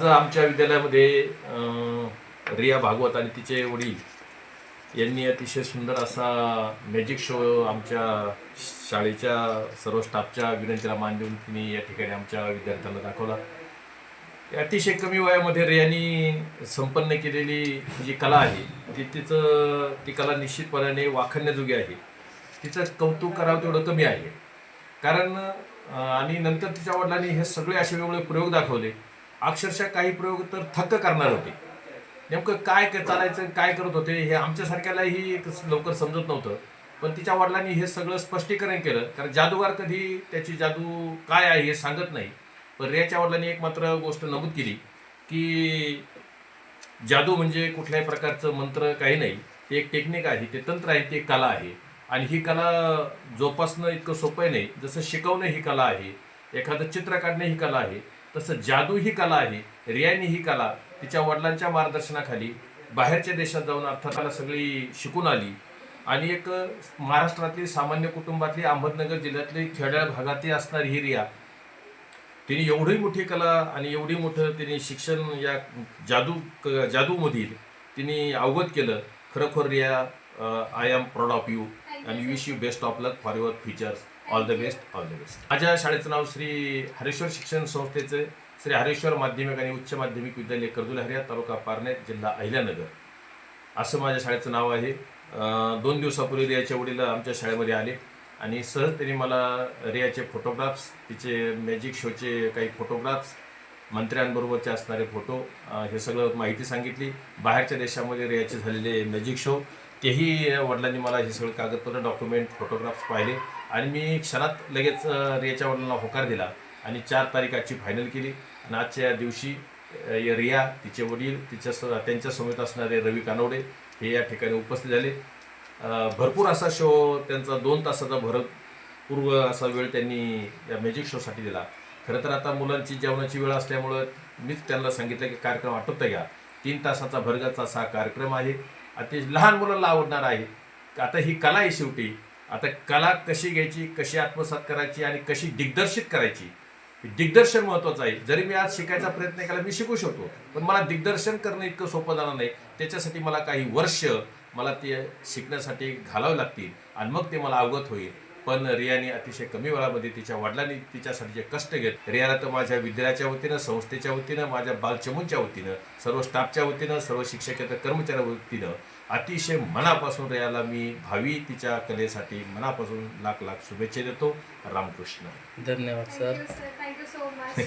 आमच्या विद्यालयामध्ये रिया भागवत आणि तिचे वडील यांनी अतिशय सुंदर असा मॅजिक शो आमच्या शाळेच्या सर्व स्टाफच्या विनंतीला मान देऊन तिने या ठिकाणी आमच्या विद्यार्थ्यांना दाखवला. अतिशय कमी वयामध्ये रियानी संपन्न केलेली जी कला आहे ती तिचं ती कला निश्चितपणाने वाखण्याजोगी आहे. तिचं कौतुक करावं तेवढं कमी आहे. कारण आणि नंतर तिच्या वडिलांनी हे सगळे असे वेगवेगळे प्रयोग दाखवले. अक्षरशः काही प्रयोग तर थक्क करणार होते. नेमकं काय चालायचं काय करत होते हे आमच्यासारख्यालाही एक लवकर समजत नव्हतं. पण तिच्या वडिलांनी हे सगळं स्पष्टीकरण केलं. कारण जादूगार कधी त्याची जादू काय आहे हे सांगत नाही. पण रियाच्या वडिलांनी एक मात्र गोष्ट नमूद केली की जादू म्हणजे कुठल्याही प्रकारचं मंत्र काही नाही. ते एक टेक्निक आहे ते तंत्र आहे ती एक कला आहे. आणि ही कला जोपासणं इतकं सोपं नाही जसं शिकवणं ही कला आहे एखादं चित्र काढणं ही कला आहे. तसं जादू ही कला आहे रियानी ही कला तिच्या वडिलांच्या मार्गदर्शनाखाली बाहेरच्या देशात जाऊन अर्थात सगळी शिकून आली. आणि एक महाराष्ट्रातली सामान्य कुटुंबातली अहमदनगर जिल्ह्यातली खेड्या भागातली असणारी ही रिया तिने एवढी मोठी कला आणि एवढी मोठं तिने शिक्षण या जादू क- जादूमधील तिने अवगत केलं. खरोखर Riya I am proud of you and wish you best of luck for your futures all the best all the best माझ्या शाळेचं नाव श्री हरेश्वर शिक्षण संस्थेचे श्री हरेश्वर माध्यमिक आणि उच्च माध्यमिक विद्यालय कर्दुल हरिया तालुका पारनेर जिल्हा अहिल्यानगर. असं माझ्या शाळेचं नाव आहे. दोन दिवसापूर्वी रियाचे वडील आमच्या शाळेमध्ये आले आणि सहज त्यांनी मला रियाचे फोटोग्राफ्स तिचे मॅजिक शोचे काही फोटोग्राफ्स मंत्र्यांबरोबरचे असणारे फोटो हे सगळं माहिती सांगितली. बाहेरच्या देशामध्ये रियाचे झालेले मॅजिक शो तेही वडिलांनी मला हे सगळं कागदपत्र डॉक्युमेंट फोटोग्राफ्स पाहिले आणि मी क्षणात लगेच रियाच्या वडिलांना होकार दिला आणि चार तारीखाची फायनल केली. आणि आजच्या दिवशी रिया तिचे वडील तिच्या स त्यांच्या समेत असणारे रवी कानवडे हे या ठिकाणी उपस्थित झाले. भरपूर असा शो त्यांचा दोन तासाचा भरत पूर्व असा वेळ त्यांनी या मॅजिक शोसाठी दिला. खरं तर आता मुलांची जेवणाची वेळ असल्यामुळं मीच त्यांना सांगितलं की कार्यक्रम आटोपता घ्या. तीन तासाचा भरगाचा असा कार्यक्रम आहे. ते लहान मुलांना आवडणार आहे. आता ही कला आहे शेवटी. आता कला कशी घ्यायची कशी आत्मसात करायची आणि कशी दिग्दर्शित करायची दिग्दर्शन महत्वाचं आहे. जरी मी आज शिकायचा प्रयत्न केला मी शिकू शकतो. पण मला दिग्दर्शन करणं इतकं सोपं जाणार नाही. त्याच्यासाठी मला काही वर्ष मला ते शिकण्यासाठी घालावे लागतील आणि मग ते मला अवगत होईल. पण रियाने अतिशय कमी वेळामध्ये तिच्या वडिलांनी तिच्यासाठी जे कष्ट घेत रियाला तर माझ्या विद्यालयाच्या वतीनं संस्थेच्या वतीनं माझ्या बालचमूंच्या वतीनं सर्व स्टाफच्या वतीनं सर्व शिक्षकेतर कर्मचाऱ्या वतीनं अतिशय मनापासून रियाला मी भावी तिच्या कलेसाठी मनापासून लाख लाख शुभेच्छा देतो. रामकृष्ण. धन्यवाद sir thank you sir thank you so much